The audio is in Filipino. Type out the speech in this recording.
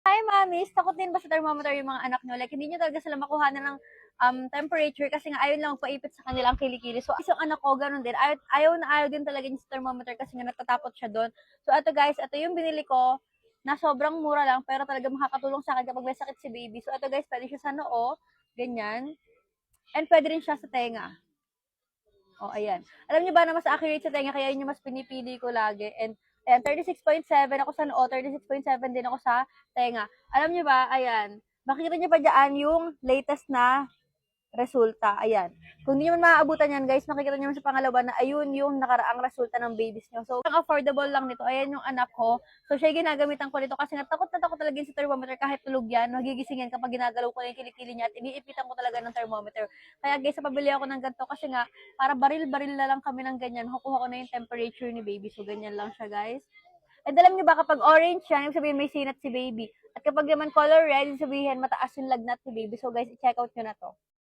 Hi, mamis. Takot din ba sa thermometer yung mga anak nyo? Like, hindi nyo talaga sila makuha na ng um, temperature kasi nga ayaw lang paipit sa kanilang kilikili. So, isang anak ko, ganun din. Ayaw, ayaw na ayaw din talaga sa thermometer kasi nga natatapot siya doon. So, ito guys, ito yung binili ko na sobrang mura lang pero talaga makakatulong sa akin kapag may sakit si baby. So, ito guys, pwede siya sa noo, ganyan. And pwede rin siya sa tenga. O, oh, ayan. Alam niyo ba na mas accurate sa tenga, kaya yun yung mas pinipili ko lagi. And, ayan, 36.7 ako sa noo, 36.7 din ako sa tenga. Alam niyo ba, ayan, makikita niyo pa dyan yung latest na resulta. Ayan. Kung hindi nyo man maaabutan yan, guys, makikita nyo sa pangalawa na ayun yung nakaraang resulta ng babies nyo. So, ang affordable lang nito. Ayan yung anak ko. So, siya yung ginagamitan ko nito kasi natakot na takot talaga sa thermometer kahit tulog yan. Magigising yan kapag ginagalaw ko na yung kilikili niya at iniipitan ko talaga ng thermometer. Kaya guys, pabili ako ng ganito kasi nga, para baril-baril na lang kami ng ganyan. Kukuha ko na yung temperature ni baby. So, ganyan lang siya, guys. And alam niyo ba, kapag orange yan, ibig sabihin may sinat si baby. At kapag naman color red, ibig sabihin mataas yung lagnat si baby. So guys, i-check out nyo na to.